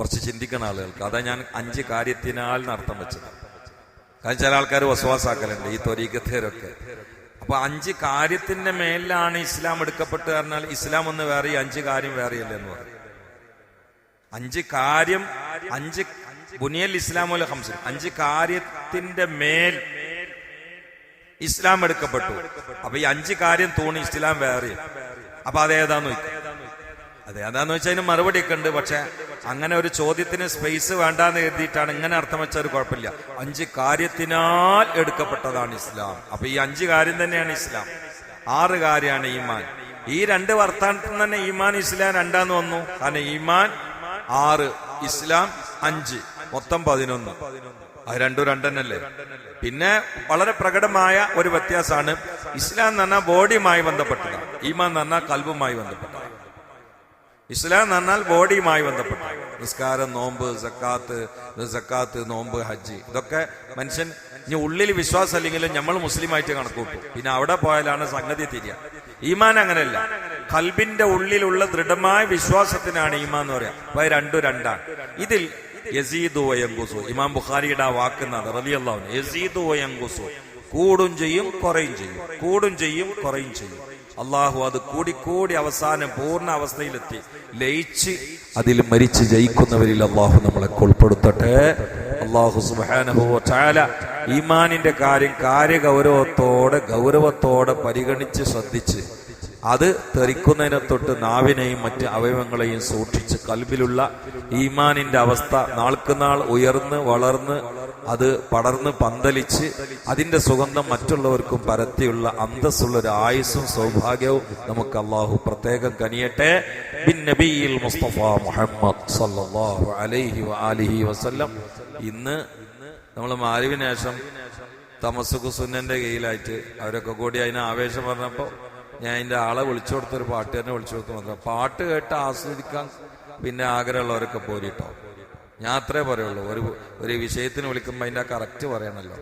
കുറച്ച് ചിന്തിക്കുന്ന ആളുകൾക്ക്. അതാ ഞാൻ അഞ്ച് കാര്യത്തിനാൽ അർത്ഥം വെച്ചത്. കാരണം ചില ആൾക്കാർ വസവാസാക്കലുണ്ട് ഈ ത്വരീകത്തേരൊക്കെ അപ്പൊ അഞ്ച് കാര്യത്തിന്റെ മേലിലാണ് ഇസ്ലാം എടുക്കപ്പെട്ട് പറഞ്ഞാൽ ഇസ്ലാം ഒന്ന് വേറെ അഞ്ച് കാര്യം വേറെ എന്ന് പറയും. അഞ്ച് കാര്യം അഞ്ച് ബുനിയൽ ഇസ്ലാമുൽ ഹംസൻ അഞ്ച് കാര്യത്തിന്റെ മേൽ ഇസ്ലാം എടുക്കപ്പെട്ടു. അപ്പൊ ഈ അഞ്ച് കാര്യം തോണി ഇസ്ലാം വേറെ. അപ്പൊ അതേതാന്ന് ചോദിക്കും. അതെ അതാന്ന് വെച്ചാൽ അതിന് മറുപടി ഒക്കെ ഉണ്ട്. പക്ഷെ അങ്ങനെ ഒരു ചോദ്യത്തിന് സ്പേസ് വേണ്ടാന്ന് എഴുതിയിട്ടാണ് ഇങ്ങനെ അർത്ഥം വെച്ചാൽ കുഴപ്പമില്ല. അഞ്ച് കാര്യത്തിനാൽ എടുക്കപ്പെട്ടതാണ് ഇസ്ലാം. അപ്പൊ ഈ അഞ്ച് കാര്യം തന്നെയാണ് ഇസ്ലാം. ആറ് കാര്യമാണ് ഈമാൻ. ഈ രണ്ട് വർത്താനത്തിൽ തന്നെ ഈമാൻ ഇസ്ലാം രണ്ടാന്ന് വന്നു. കാരണം ഈമാൻ ആറ് ഇസ്ലാം അഞ്ച് മൊത്തം പതിനൊന്ന്. അത് രണ്ടും രണ്ടെന്നല്ലേ പിന്നെ വളരെ പ്രകടമായ ഒരു വ്യത്യാസമാണ് ഇസ്ലാം എന്ന് പറഞ്ഞാൽ ബോഡിയുമായി ബന്ധപ്പെട്ടതാണ്. ഈമാൻ എന്ന് പറഞ്ഞാൽ കൽബുമായി ബന്ധപ്പെട്ടതാണ്. ഇസ്ലാം എന്ന് പറഞ്ഞാൽ ബോഡിയുമായി ബന്ധപ്പെട്ട. നിസ്കാരം നോമ്പ് സക്കാത്ത് സക്കാത്ത് നോമ്പ് ഹജ്ജ്. ഇതൊക്കെ മനുഷ്യൻ ഇനി ഉള്ളിൽ വിശ്വാസം അല്ലെങ്കിലും നമ്മൾ മുസ്ലിമായിട്ട് കണക്കൂട്ടും പിന്നെ അവിടെ പോയാലാണ് സംഗതി തിരിയ. ഈമാൻ അങ്ങനെയല്ല. കൽബിന്റെ ഉള്ളിലുള്ള ദൃഢമായ വിശ്വാസത്തിനാണ് ഈമാൻ എന്ന് പറയാം. അപ്പൊ രണ്ടു രണ്ടാണ്. ഇതിൽ യസീദു ഇമാം ബുഖാരിയുടെ ആ വാക്കുന്നത് യസീദു കൂടും ചെയ്യും കുറയും ചെയ്യും. കൂടും ചെയ്യും കുറയും ചെയ്യും. അള്ളാഹു അത് കൂടിക്കൂടി അവസാനം പൂർണ അവസ്ഥയിലെത്തി. ലയിച്ച് അതിൽ മരിച്ച് ജയിക്കുന്നവരിൽ അള്ളാഹു നമ്മളെ ഉൾപ്പെടുത്തട്ടെ അള്ളാഹു സുബാനഹു ചാല ഈമാനിന്റെ കാര്യം കാര്യഗൗരവത്തോടെ ഗൗരവത്തോടെ പരിഗണിച്ച് ശ്രദ്ധിച്ച് അത് തെറിക്കുന്നതിനെ തൊട്ട് നാവിനെയും മറ്റ് അവയവങ്ങളെയും സൂക്ഷിച്ച് കൽബിലുള്ള ഈമാനിന്റെ അവസ്ഥ നാൾക്കുനാൾ ഉയർന്ന് വളർന്ന് അത് പടർന്ന് പന്തലിച്ച് അതിന്റെ സുഗന്ധം മറ്റുള്ളവർക്കും പരത്തിയുള്ള അന്തസ്സുള്ള ഒരു ആയുസ്സും സൗഭാഗ്യവും നമുക്ക് അള്ളാഹു പ്രത്യേകം കനിയട്ടെ. മുഹമ്മദ് അലൈഹി അലിഹി ഇന്ന് നമ്മൾ മാലിവിനേഷം തമസുഖു സുന്നന്റെ കീഴിലായിട്ട് അവരൊക്കെ കൂടി അതിനെ ആവേശം പറഞ്ഞപ്പോ ഞാൻ അതിന്റെ ആളെ വിളിച്ചു കൊടുത്തൊരു പാട്ട് തന്നെ വിളിച്ചു കൊടുത്തു. പാട്ട് കേട്ട് ആസ്വദിക്കാൻ പിന്നെ ആഗ്രഹമുള്ളവരൊക്കെ പോരിട്ടോ. ഞാൻ അത്രേ പറയുള്ളൂ. ഒരു ഒരു വിഷയത്തിന് വിളിക്കുമ്പോൾ അതിന്റെ കറക്റ്റ് പറയണല്ലോ.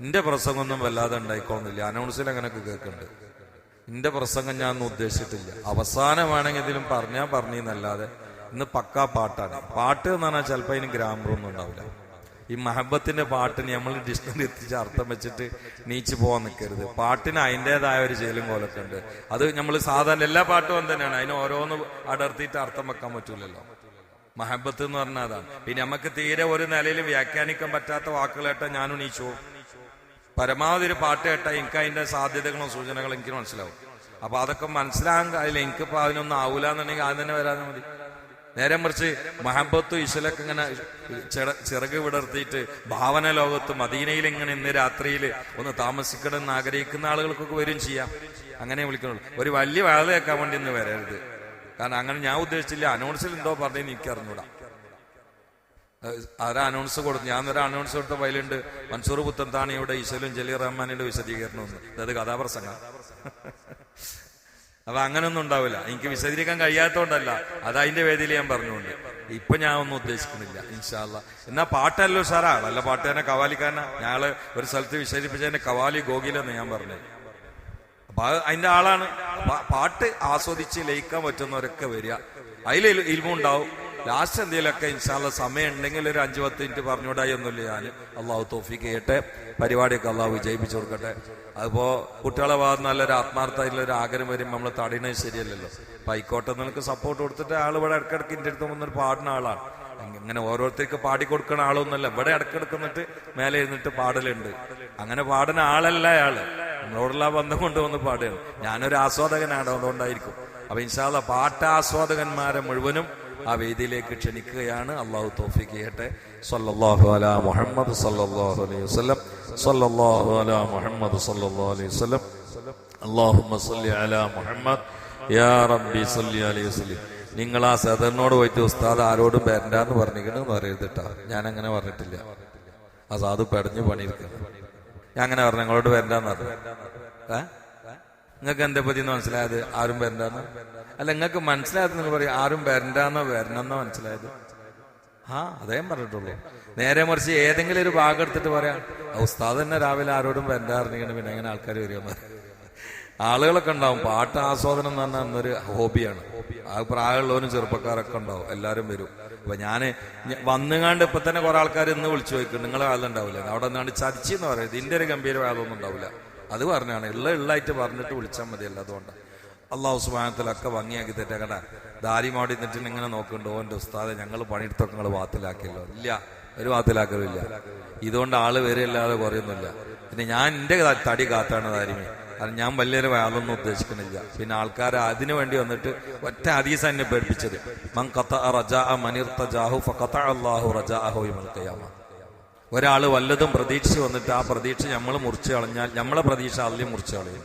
എന്റെ പ്രസംഗമൊന്നും വല്ലാതെ ഉണ്ടായിക്കോന്നില്ല അനൗൺസിൽ അങ്ങനെയൊക്കെ കേൾക്കുന്നുണ്ട് എന്റെ പ്രസംഗം ഞാൻ ഒന്നും ഉദ്ദേശിച്ചിട്ടില്ല. അവസാനമാണെങ്കിൽ ഇതിലും പറഞ്ഞാൽ പറഞ്ഞെന്നല്ലാതെ ഇന്ന് പക്കാ പാട്ടാണ്. പാട്ട് എന്ന് പറഞ്ഞാൽ ചിലപ്പോൾ അതിന് ഗ്രാമറൊന്നും ഉണ്ടാവില്ല ഈ മഹബത്തിന്റെ പാട്ടിന് നമ്മൾ ഡിക്ഷണറി എത്തിച്ച് അർത്ഥം വെച്ചിട്ട് നീച്ചു പോകാൻ നിൽക്കരുത് പാട്ടിന് അതിന്റെതായ ഒരു ചേലും കോലൊക്കെ ഉണ്ട്. അത് നമ്മൾ സാധാരണ എല്ലാ പാട്ടും തന്നെയാണ്. അതിന് ഓരോന്ന് അടർത്തിയിട്ട് അർത്ഥം വെക്കാൻ പറ്റൂലല്ലോ. മഹബത്ത് എന്ന് പറഞ്ഞാൽ അതാണ് പിന്നെ നമുക്ക് തീരെ ഒരു നിലയിൽ വ്യാഖ്യാനിക്കാൻ പറ്റാത്ത വാക്കുകളേട്ടാ ഞാൻ ഉണീച്ചു പരമാവധി ഒരു പാട്ട് കേട്ടാൽ എനിക്ക് അതിന്റെ സാധ്യതകളും സൂചനകളും എനിക്ക് മനസ്സിലാവും. അപ്പൊ അതൊക്കെ മനസ്സിലാകാൻ എനിക്ക് എനിക്കിപ്പോ അതിനൊന്നും ആവൂല എന്നുണ്ടെങ്കിൽ ആദ്യം തന്നെ വരാതെ മതി. നേരെ മറിച്ച് മഹബത്തും ഇശലൊക്കെ ഇങ്ങനെ ചിറക് വിടർത്തിയിട്ട് ഭാവന ലോകത്ത് മദീനയിൽ ഇങ്ങനെ ഇന്ന് രാത്രിയിൽ ഒന്ന് താമസിക്കണം എന്ന് ആഗ്രഹിക്കുന്ന ആളുകൾക്കൊക്കെ വരും ചെയ്യാം. അങ്ങനെ വിളിക്കുന്നുള്ളൂ. ഒരു വലിയ വേള കേൾക്കാൻ വേണ്ടി ഇന്ന് വരരുത്. കാരണം അങ്ങനെ ഞാൻ ഉദ്ദേശിച്ചില്ല. അനൗൺസിൽ എന്തോ പറഞ്ഞു എനിക്ക് അറിഞ്ഞൂടാ. ആരാ അനൗൺസ് കൊടുത്തു ഞാൻ ഒരു അനൗൺസ് കൊടുത്ത വയലുണ്ട് മൻസൂർ പുത്തൻതാണിയുടെ ഈശ്വലും ജലീർ റഹ്മാനിയുടെ വിശദീകരണം ഒന്ന് അതായത് കഥാപ്രസംഗം. അപ്പൊ അങ്ങനൊന്നും ഉണ്ടാവില്ല. എനിക്ക് വിശദീകരിക്കാൻ കഴിയാത്തതുകൊണ്ടല്ല അത് അതിന്റെ വേദിയിൽ ഞാൻ പറഞ്ഞുകൊണ്ട്. ഇപ്പൊ ഞാൻ ഒന്നും ഉദ്ദേശിക്കുന്നില്ല. ഇൻഷാല്ല എന്നാ പാട്ടല്ലോ സാറാ നല്ല പാട്ട് തന്നെ കവാലിക്കാരനാ. ഞങ്ങൾ ഒരു സ്ഥലത്ത് വിശദിപ്പിച്ചതിന്റെ കവാലി ഗോകിലെന്ന് ഞാൻ പറഞ്ഞു അപ്പൊ അത് അതിന്റെ ആളാണ്. പാട്ട് ആസ്വദിച്ച് ലയിക്കാൻ പറ്റുന്നവരൊക്കെ വരിക. അതിൽ ഇൽമുണ്ടാവും ലാസ്റ്റ് എന്തെങ്കിലുമൊക്കെ ഇൻഷാല്ല സമയം ഉണ്ടെങ്കിൽ ഒരു അഞ്ചു പത്ത് മിനിറ്റ് പറഞ്ഞുകൂടായി ഒന്നുമില്ല ഞാൻ അള്ളാഹു തോഫിക്ക് ചെയ്യട്ടെ. പരിപാടിയൊക്കെ അള്ളാഹു വിജയിപ്പിച്ചു കൊടുക്കട്ടെ. അതിപ്പോ കുട്ടികളെ ഭാഗത്ത് നല്ലൊരു ആത്മാർത്ഥമായിട്ടുള്ള ഒരു ആഗ്രഹം വരും നമ്മൾ തടയണത് ശരിയല്ലല്ലോ. അപ്പൊ ആയിക്കോട്ടെ നിനക്ക് സപ്പോർട്ട് കൊടുത്തിട്ട് ആൾ ഇവിടെ ഇടക്കിടക്ക് ഇന്റെ അടുത്ത് വന്നൊരു പാടുന്ന ആളാണ്. ഇങ്ങനെ ഓരോരുത്തർക്ക് പാടി കൊടുക്കുന്ന ആളൊന്നുമല്ല. ഇവിടെ ഇടക്കിടക്ക് മേലെ ഇരുന്നിട്ട് പാടലുണ്ട്. അങ്ങനെ പാടുന്ന ആളല്ല അയാൾ. നമ്മളോടുള്ള ബന്ധം കൊണ്ട് വന്ന് പാടുകയാണ്. ഞാനൊരു ആസ്വാദകനാണ് അതുകൊണ്ടായിരിക്കും. അപ്പൊ ഇൻഷാല്ല പാട്ടാസ്വാദകന്മാരെ മുഴുവനും ആ വേദിയിലേക്ക് ക്ഷണിക്കുകയാണ്. അള്ളാഹു തോഫിക്ക് ചെയ്യട്ടെ. സല്ലാഹു അലാ മുഹമ്മദ് സല്ലാഹു അലൈഹി വസ്ലം സല്ലാഹു അലാ മുഹമ്മദ് സല്ലാഹു അലൈഹി വസ്ലം അല്ലാഹുമ്മ സല്ലി അലാ മുഹമ്മദ്. യാ റബ്ബി സല്ലി അലൈഹി വസല്ലം. നിങ്ങൾ ആ സദറിനോട് പോയിട്ട് ഉസ്താദ് ആരോടും വരണ്ടാന്ന് പറഞ്ഞിരിക്കണെന്ന് പറയരുതിട്ടാ ഞാൻ അങ്ങനെ പറഞ്ഞിട്ടില്ല. ആ സാധു പെടഞ്ഞു പണിയിരിക്കുന്നു ഞാൻ അങ്ങനെ പറഞ്ഞു നിങ്ങളോട് വരണ്ടെന്ന് പറഞ്ഞു. നിങ്ങൾക്ക് എന്റെ പറ്റി മനസ്സിലായത്? ആരും വരണ്ടെന്ന്? അല്ല നിങ്ങൾക്ക് മനസ്സിലായത് നിങ്ങൾ പറയും ആരും വരണ്ടെന്നോ വരണമെന്നോ മനസ്സിലായത്? ആ അതേ പറഞ്ഞിട്ടുള്ളൂ. നേരെ മറിച്ച് ഏതെങ്കിലും ഒരു ഭാഗം എടുത്തിട്ട് പറയാം "ആ, ഉസ്താദ് തന്നെ രാവിലെ ആരോടും വരണ്ടാറിഞ്ഞിങ്ങനെ പിന്നെ എങ്ങനെ ആൾക്കാർ വരികയെന്ന് ആളുകളൊക്കെ ഉണ്ടാവും. പാട്ട് ആസ്വാദനം എന്ന് പറഞ്ഞാൽ എന്നൊരു ഹോബിയാണ്. ആ പ്രായമുള്ളവരും ചെറുപ്പക്കാരൊക്കെ ഉണ്ടാവും. എല്ലാവരും വരും. അപ്പൊ ഞാൻ ഞ- വന്നുകാണ്ട് ഇപ്പൊ തന്നെ കുറെ ആൾക്കാർ ഇന്ന് വിളിച്ചു ചോദിക്കും നിങ്ങളെ വേല ഉണ്ടാവില്ല അവിടെ നിന്നാണ് ചതിച്ചി എന്ന് പറയുന്നത് ഇതിന്റെ ഒരു ഗംഭീര വേദമൊന്നും ഉണ്ടാവില്ല അത് പറഞ്ഞാണ്. ഉള്ള ഉള്ളായിട്ട് പറഞ്ഞിട്ട് വിളിച്ചാൽ മതിയല്ല അതുകൊണ്ട് അള്ളാഹു സുബാനത്തിലൊക്കെ ഭംഗിയാക്കി തെറ്റക്കട ദാരി മാടി നിന്നിട്ട് ഇങ്ങനെ നോക്കുന്നുണ്ട്. ഓന്റെ ഉസ്താദെ ഞങ്ങൾ പണിയെടുത്തൊക്കെ നിങ്ങൾ വാത്തിലാക്കിയല്ലോ. ഇല്ല. ഒരു വാത്തിലാക്കലില്ല ഇതുകൊണ്ട് ആൾ വരെയല്ലാതെ കുറയൊന്നുമില്ല. പിന്നെ ഞാൻ എന്റെ തടി കാത്താണ് ദാരിമേ. കാരണം ഞാൻ വലിയൊരു വേളൊന്നും ഉദ്ദേശിക്കുന്നില്ല. പിന്നെ ആൾക്കാർ അതിനു വേണ്ടി വന്നിട്ട് ഒറ്റ ഹദീസ് എന്നെ പേടിപ്പിച്ചത്. മൻ ഒരാൾ വല്ലതും പ്രതീക്ഷിച്ച് വന്നിട്ട് ആ പ്രതീക്ഷ നമ്മൾ മുറിച്ചു കളഞ്ഞാൽ നമ്മളെ പ്രതീക്ഷ അതിലും മുറിച്ചു കളയും.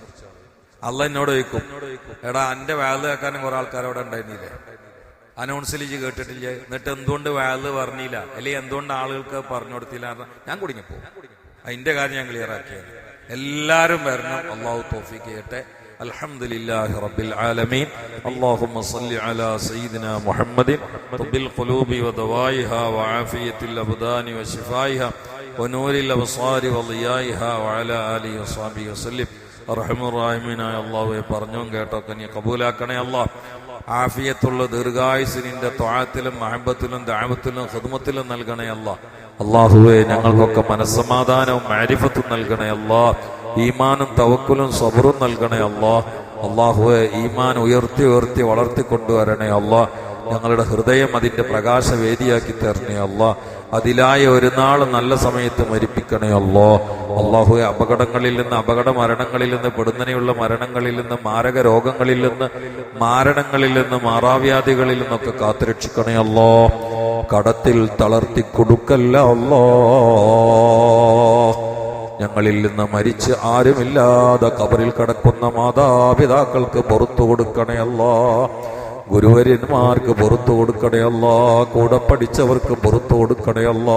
അല്ല എന്നോട് ചോദിക്കും എടാ എന്റെ വേൾ കേൾക്കാനും കുറെ ആൾക്കാർ അവിടെ ഉണ്ടായിരുന്നില്ലേ? അനൗൺസിൽ ഇജ്ജ് കേട്ടിട്ടില്ല? എന്നിട്ട് എന്തുകൊണ്ട് വേൾ പറഞ്ഞില്ല? അല്ലെങ്കിൽ എന്തുകൊണ്ട് ആളുകൾക്ക് പറഞ്ഞു കൊടുത്തില്ല? ഞാൻ കുടുങ്ങിപ്പോ അതിന്റെ കാര്യം ഞാൻ ക്ലിയർ ആക്കിയത്. എല്ലാരും വരണം അള്ളാഹു തോഫിക്ക് ചെയ്യട്ടെ الحمد لله رب العالمين اللهم صل على سيدنا محمد طب القلوب ودوائها وعافية الأبدان وشفائها ونور الأبصار وضيائها وعلى آله وصحبه وسلم റഹമുറാഹിമീനായ അള്ളാഹുവെ പറഞ്ഞും കേട്ടൊക്കെ നീ കബൂലാക്കണേ അള്ളാഹ് ആഫിയത്തുള്ള ദീർഘായുസിനിന്റെ ത്വാഴത്തിലും മഹബത്തിലും ദാമത്തിലും ഹൃദമത്തിലും നൽകണേ അല്ല. അള്ളാഹുവെ ഞങ്ങൾക്കൊക്കെ മനസ്സമാധാനവും മാരിഫത്തും നൽകണേ അല്ല. ഈമാനും തവക്കുലും സബറും നൽകണേ അല്ല. അള്ളാഹുവെ ഈമാൻ ഉയർത്തി ഉയർത്തി വളർത്തിക്കൊണ്ടുവരണേ അല്ല. ഞങ്ങളുടെ ഹൃദയം അതിന്റെ പ്രകാശവേദിയാക്കി തരണേ അല്ലാ. അതിലായ ഒരു നാൾ നല്ല സമയത്ത് മരിപ്പിക്കണേ അല്ലോ അള്ളാഹു അപകടങ്ങളിൽ നിന്ന് അപകട മരണങ്ങളിൽ നിന്ന് പെടുന്നനെയുള്ള മരണങ്ങളിൽ നിന്ന് മാരക രോഗങ്ങളിൽ നിന്ന് മാരണങ്ങളിൽ നിന്ന് മാറാവ്യാധികളിൽ നിന്നൊക്കെ കാത്തുരക്ഷിക്കണേ അല്ലോ കടത്തിൽ തളർത്തി കൊടുക്കല്ല അല്ലോ ഞങ്ങളിൽ നിന്ന് മരിച്ച് ആരുമില്ലാതെ കബറിൽ കടക്കുന്ന മാതാപിതാക്കൾക്ക് പുറത്തു കൊടുക്കണേ അല്ലോ ഗുരുവര്യന്മാർക്ക് പുറത്തു കൊടുക്കണയല്ല കൂടെ പഠിച്ചവർക്ക് പുറത്തു കൊടുക്കണയല്ല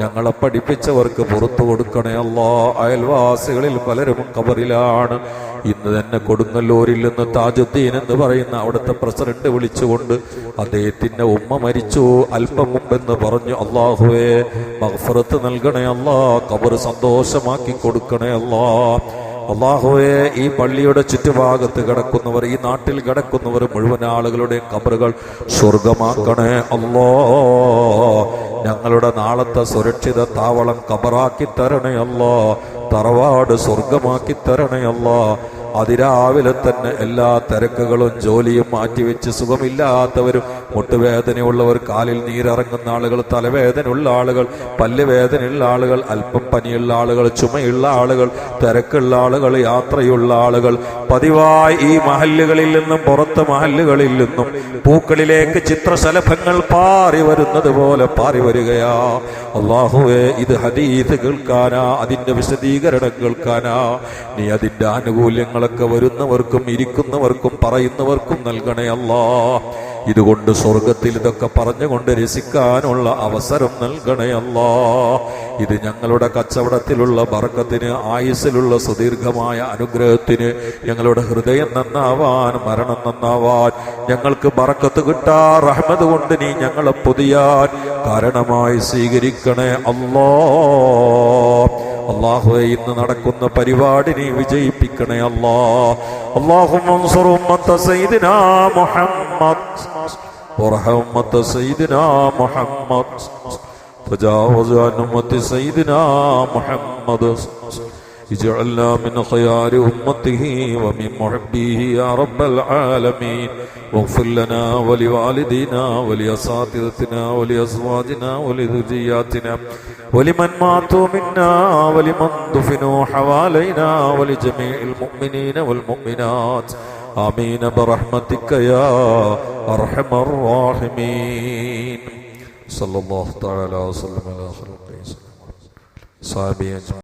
ഞങ്ങളെ പഠിപ്പിച്ചവർക്ക് പുറത്തു കൊടുക്കണയല്ല അയൽവാസികളിൽ പലരും കബറിലാണ് ഇന്ന് തന്നെ കൊടുങ്ങല്ലൂരിൽ നിന്ന് താജുദ്ദീൻ എന്ന് പറയുന്ന അവിടുത്തെ പ്രസിഡന്റ് വിളിച്ചുകൊണ്ട് അദ്ദേഹത്തിന്റെ ഉമ്മ മരിച്ചു. അല്പം മുമ്പെന്ന് പറഞ്ഞു അള്ളാഹുവേ മഹഫറത്ത് നൽകണേ അല്ലാ. കബർ സന്തോഷമാക്കി കൊടുക്കണേ അള്ളാഹുവെ ഈ പള്ളിയുടെ ചുറ്റുഭാഗത്ത് കിടക്കുന്നവർ ഈ നാട്ടിൽ കിടക്കുന്നവർ മുഴുവൻ ആളുകളുടെയും കബറുകൾ സ്വർഗമാക്കണേ അല്ലോ. ഞങ്ങളുടെ നാളത്തെ സുരക്ഷിത താവളം കബറാക്കി തരണേ അല്ലോ. തറവാട് സ്വർഗമാക്കി തരണേ അല്ലോ. അതിരാവിലെ തന്നെ എല്ലാ തിരക്കുകളും ജോലിയും മാറ്റിവെച്ച് സുഖമില്ലാത്തവരും മുട്ടുവേദനയുള്ളവർ കാലിൽ നീരിറങ്ങുന്ന ആളുകൾ തലവേദനയുള്ള ആളുകൾ പല്ലുവേദനയുള്ള ആളുകൾ അല്പം പനിയുള്ള ആളുകൾ ചുമയുള്ള ആളുകൾ തിരക്കുള്ള ആളുകൾ യാത്രയുള്ള ആളുകൾ. പതിവായി ഈ മഹല്ലുകളിൽ നിന്നും പുറത്ത് മഹല്ലുകളിൽ നിന്നും പൂക്കളിലേക്ക് ചിത്രശലഭങ്ങൾ പാറി വരുന്നത് പോലെ പാറി വരികയാ. അള്ളാഹുവേ ഇത് ഹദീത് കേൾക്കാനാ അതിന്റെ വിശദീകരണം കേൾക്കാനാ. നീ അതിന്റെ ആനുകൂല്യങ്ങളൊക്കെ വരുന്നവർക്കും ഇരിക്കുന്നവർക്കും പറയുന്നവർക്കും നൽകണേ അല്ലാ. ഇതുകൊണ്ട് സ്വർഗത്തിൽ ഇതൊക്കെ പറഞ്ഞുകൊണ്ട് രസിക്കാനുള്ള അവസരം നൽകണേ അല്ലാ. ഇത് ഞങ്ങളുടെ കച്ചവടത്തിലുള്ള ബർക്കത്തിന് ആയുസ്സിലുള്ള സുദീർഘമായ അനുഗ്രഹത്തിന് ഞങ്ങളുടെ ഹൃദയം നന്നാവാൻ മരണം നന്നാവാൻ ഞങ്ങൾക്ക് ബറക്കത്ത് കിട്ടാ റഹ്മത് കൊണ്ട് നീ ഞങ്ങളെ പൊതിയാൻ കാരണമായി സ്വീകരിക്കണേ അല്ലോ. അള്ളാഹുവെ ഇന്ന് നടക്കുന്ന പരിപാടി നീ വിജയിപ്പിക്കണേ അല്ലാ. അള്ളാഹു മുഹമ്മദ്. اجعلنا من خيار أمته ومن محبيه يا رب العالمين. واغفر لنا ولوالدينا ولأساتذتنا ولأزواجنا ولذرياتنا ولمن ماتوا منا ولمن دفنوا حوالينا ولجميع المؤمنين والمؤمنات. آمين برحمتك يا أرحم الراحمين. صلى الله تعالى وسلم على خلقه صحابي أجمعين.